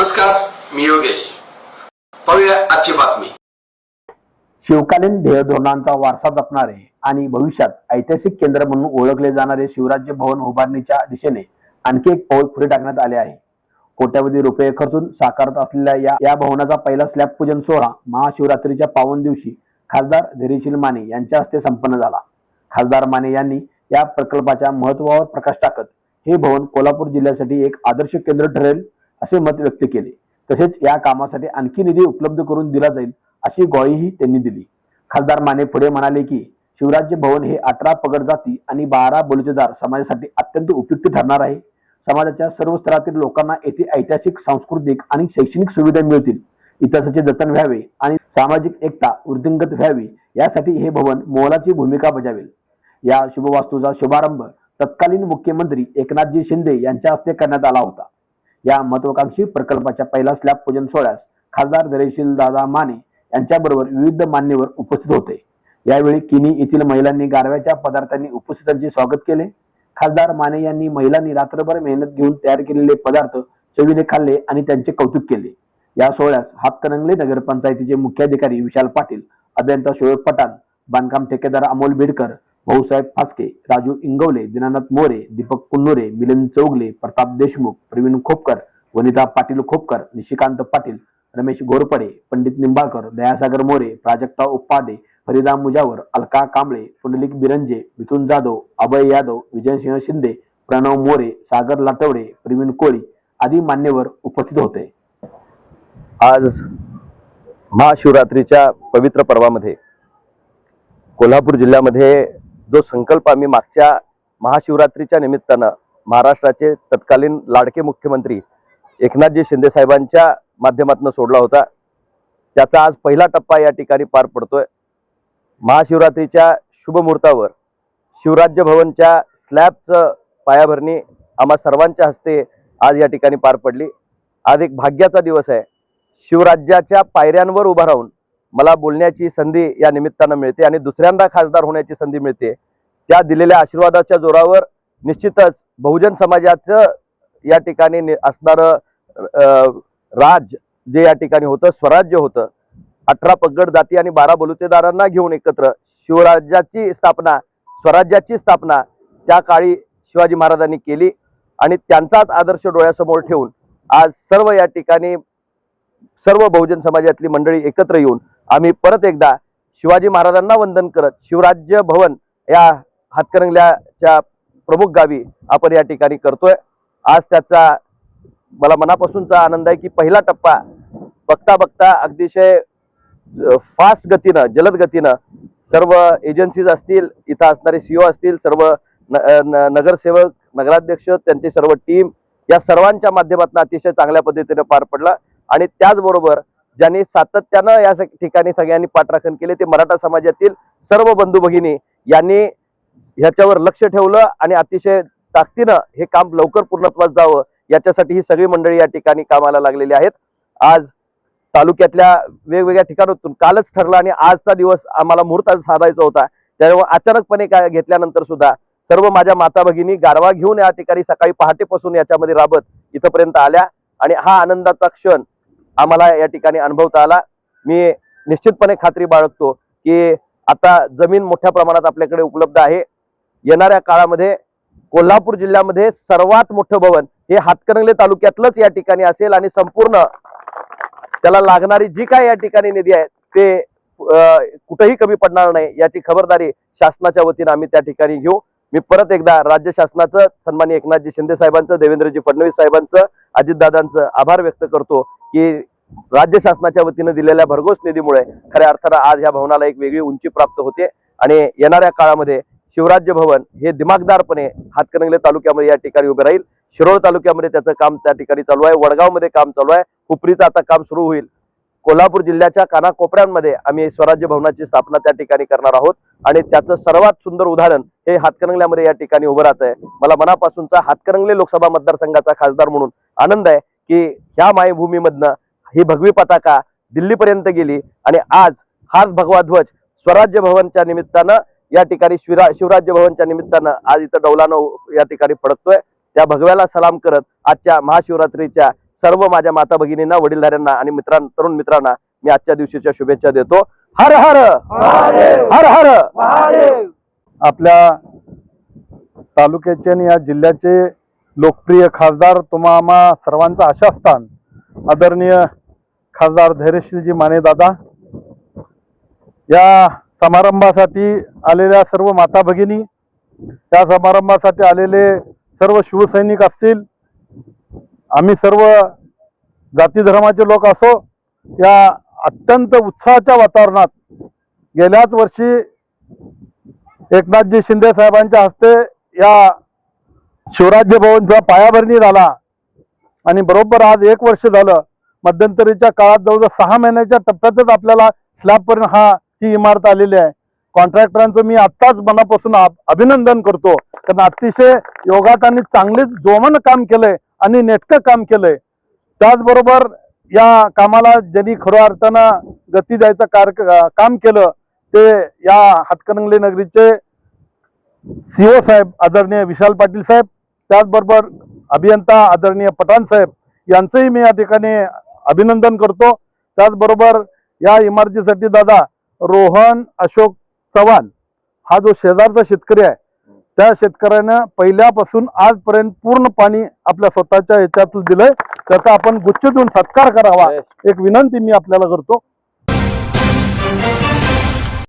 नमस्कार मी योगेश. पाहूया आजची बातमी. शिवकालीन ध्येय धोरणांचा वारसा जपणारे आणि भविष्यात ऐतिहासिक केंद्र म्हणून ओळखले जाणारे शिवराज्य भवन उभारणीच्या दिशेने आणखी एक पाऊल पुढे टाकण्यात आले आहे. कोट्यावधी रुपये खर्चून साकारत असलेल्या या या भवनाचा पहिला स्लॅब पूजन सोहळा महाशिवरात्रीच्या पावन दिवशी खासदार धैर्यशील माने यांच्या हस्ते संपन्न झाला. खासदार माने यांनी या प्रकल्पाच्या महत्वावर प्रकाश टाकत हे भवन कोल्हापूर जिल्ह्यासाठी एक आदर्श केंद्र ठरेल असे मत व्यक्त केले. तसेच या कामासाठी आणखी निधी उपलब्ध करून दिला जाईल अशी ग्वाहीही त्यांनी दिली. खासदार माने पुढे म्हणाले की शिवराज्य भवन हे अठरा पगड जाती आणि बारा बलुतेदार समाजासाठी अत्यंत उपयुक्त ठरणार आहे. समाजाच्या सर्व स्तरातील लोकांना येथे ऐतिहासिक सांस्कृतिक आणि शैक्षणिक सुविधा मिळतील. इतिहासाचे जतन व्हावे आणि सामाजिक एकता वृद्धिंगत व्हावी यासाठी हे भवन मोलाची भूमिका बजावेल. या शुभवास्तूचा शुभारंभ तत्कालीन मुख्यमंत्री एकनाथजी शिंदे यांच्या हस्ते करण्यात आला होता. या महत्वाकांक्षी प्रकल्पाच्या पहिला स्लॅब पूजन सोहळ्यास खासदार धैर्यशील दादा माने यांच्याबरोबर विविध मान्यवर उपस्थित होते. यावेळी किनी येथील महिलांनी गारव्याच्या पदार्थांनी उपस्थितांचे स्वागत केले. खासदार माने यांनी महिलांनी रात्रभर मेहनत घेऊन तयार केलेले पदार्थ चवीने खाल्ले आणि त्यांचे कौतुक केले. या सोहळ्यास हातकणंगले नगरपंचायतीचे मुख्याधिकारी विशाल पाटील अभियंता शोएब पठाण बांधकाम ठेकेदार अमोल बिडकर भाऊसाहेब फासके राजू इंगवले दीनानाथ मोरे दीपक कुन्नुरे मिलन चौगले प्रताप देशमुख प्रवीण खोपकर वनिता पाटील खोपकर निशिकांत पाटील रमेश घोरपडे पंडित निंबाळकर दयासागर मोरे प्राजक्ता उपादे फरिदा मुजावर अलका कांबळे पुंडलिक बिरंजे मिथुन जाधव अभय यादव विजयसिंह शिंदे प्रणव मोरे सागर लाटवडे प्रवीण कोळी आदी मान्यवर उपस्थित होते. आज महाशिवरात्रीच्या पवित्र पर्वामध्ये कोल्हापूर जिल्ह्यामध्ये जो संकल्प आम्ही मागच्या महाशिवरात्रीच्या निमित्तानं महाराष्ट्राचे तत्कालीन लाडके मुख्यमंत्री एकनाथजी शिंदेसाहेबांच्या माध्यमातून सोडला होता त्याचा आज पहिला टप्पा या ठिकाणी पार पडतोय. महाशिवरात्रीच्या शुभमुहूर्तावर शिवराज्य भवनच्या स्लॅबचं पायाभरणी आम्हा सर्वांच्या हस्ते आज या ठिकाणी पार पडली. आज एक भाग्याचा दिवस आहे. शिवराज्याच्या पायऱ्यांवर उभा राहून मला बोलण्याची संधी या निमित्तानं मिळते आणि दुसऱ्यांदा खासदार होण्याची संधी मिळते. त्या दिलेल्या आशीर्वादाच्या जोरावर निश्चितच बहुजन समाजाचं या ठिकाणी नि- असणारं राज जे या ठिकाणी होतं स्वराज्य होतं अठरा पगड जाती आणि बारा बलुतेदारांना घेऊन एकत्र शिवराज्याची स्थापना स्वराज्याची स्थापना त्या काळी शिवाजी महाराजांनी केली आणि त्यांचाच आदर्श डोळ्यासमोर ठेवून आज सर्व या ठिकाणी सर्व बहुजन समाजातली मंडळी एकत्र येऊन आम्ही परत एकदा शिवाजी महाराजांना वंदन करत शिवराज्य भवन या हातकणंगल्याच्या प्रमुख गावी आपण या ठिकाणी करतोय. आज त्याचा मला मनापासूनचा आनंद आहे की पहिला टप्पा बघता बघता अतिशय फास्ट गतीनं जलद गतीनं सर्व एजन्सीज असतील इथं असणारे सीओ असतील सर्व न- न- नगरसेवक नगराध्यक्ष त्यांची सर्व टीम या सर्वांच्या माध्यमातून अतिशय चांगल्या पद्धतीने पार पडला. आणि त्याचबरोबर ज्यांनी सातत्यानं या ठिकाणी सगळ्यांनी पाठराखण केले ते मराठा समाजातील सर्व बंधू भगिनी यांनी ह्याच्यावर लक्ष ठेवलं आणि अतिशय ताकदीनं हे काम लवकर पूर्णत्वास जावं याच्यासाठी ही सगळी मंडळी या ठिकाणी कामाला लागलेली आहेत. आज तालुक्यातल्या वेगवेगळ्या ठिकाणातून कालच ठरलं आणि आजचा दिवस आम्हाला मुहूर्त साधायचा होता. त्यामुळे अचानकपणे काय घेतल्यानंतर सुद्धा सर्व माझ्या माता भगिनी गारवा घेऊन या ठिकाणी सकाळी पहाटेपासून याच्यामध्ये राबत इथंपर्यंत आल्या आणि हा आनंदाचा क्षण आम्हाला या ठिकाणी अनुभवता आला. मी निश्चितपणे खात्री बाळगतो की आता जमीन मोठ्या प्रमाणात आपल्याकडे उपलब्ध आहे. येणाऱ्या काळामध्ये कोल्हापूर जिल्ह्यामध्ये सर्वात मोठं भवन हे हातकणंगले तालुक्यातलंच या ठिकाणी असेल आणि संपूर्ण त्याला लागणारी जी काय या ठिकाणी निधी आहे ते अं, कुठेही कमी पडणार नाही याची खबरदारी शासनाच्या वतीनं आम्ही त्या ठिकाणी घेऊ. मी परत एकदा राज्य शासनाचं सन्माननीय एकनाथजी शिंदे साहेबांचं देवेंद्रजी फडणवीस साहेबांचं अजितदादांचं आभार व्यक्त करतो. की राज्य शासनाच्या वतीनं दिलेल्या भरघोस निधीमुळे खऱ्या अर्थानं आज ह्या भवनाला एक वेगळी उंची प्राप्त होते. आणि येणाऱ्या काळामध्ये शिवराज्य भवन हे दिमागदारपणे हातकणंगले तालुक्यामध्ये या ठिकाणी उभे राहील. शिरोळ तालुक्यामध्ये त्याचं काम त्या ठिकाणी चालू आहे. वडगावमध्ये काम चालू आहे. हुपरीचं आता काम सुरू होईल. कोल्हापूर जिल्ह्याच्या कानाकोपऱ्यांमध्ये आम्ही स्वराज्य भवनाची स्थापना त्या ठिकाणी करणार आहोत. आणि त्याचं सर्वात सुंदर उदाहरण हे हातकणंगल्यामध्ये या ठिकाणी उभं राहत आहे मला मनापासूनचा हातकणंगले लोकसभा मतदारसंघाचा खासदार म्हणून आनंद आहे. की ह्या मायभूमीमधनं ही भगवी पताका दिल्लीपर्यंत गेली आणि आज हाच भगवा ध्वज स्वराज्य भवनच्या निमित्तानं या ठिकाणी शिवरा शिवराज्य भवनच्या निमित्तानं आज इथं डौलानं या ठिकाणी फडकतोय. त्या भगव्याला सलाम करत आजच्या महाशिवरात्रीच्या सर्व माझ्या माता भगिनींना वडीलधाऱ्यांना आणि मित्रांना तरुण मित्रांना मी आजच्या दिवशीच्या शुभेच्छा देतो. हर हर! हर हर! आपल्या तालुक्याचे आणि या जिल्ह्याचे लोकप्रिय खासदार तुम्हा सर्वांचं आशास्थान आदरणीय खासदार धैर्यशीलजी माने दादा. या समारंभासाठी आलेल्या सर्व माता भगिनी या समारंभासाठी आलेले सर्व शिवसैनिक असतील आम्ही सर्व जाती धर्माचे लोक असो या अत्यंत उत्साहाच्या वातावरणात गेल्याच वर्षी एकनाथजी शिंदे साहेबांच्या हस्ते या शिवराज्य भवनचा पायाभरणी झाला. आणि बरोबर आज एक वर्ष झालं मध्यंतरीच्या काळात जवळजवळ सहा महिन्याच्या टप्प्यातच आपल्याला स्लॅबपर्यंत हा ही इमारत आलेली आहे. कॉन्ट्रॅक्टरांचं मी आत्ताच मनापासून अभिनंदन करतो. कारण अतिशय योगात आणि चांगलीच जोमन काम केलंय आणि नेटकं काम केलंय. त्याचबरोबर या कामाला ज्यांनी खऱ्या अर्थानं गती द्यायचं कार काम केलं ते या हातकणंगले नगरीचे सीओ साहेब आदरणीय विशाल पाटील साहेब त्याचबरोबर अभियंता आदरणीय पठाण साहेब यांचंही मी या ठिकाणी अभिनंदन करतो. त्याचबरोबर या इमारतीसाठी दादा रोहन अशोक चव्हाण हा जो शेजारचा शेतकरी आहे त्या शेतकऱ्यानं पहिल्यापासून आजपर्यंत पूर्ण पाणी आपल्या स्वतःच्या ह्याच्यातच दिलंय. त्याचा आपण गुच्छ देऊन सत्कार करावा एक विनंती मी आपल्याला करतो.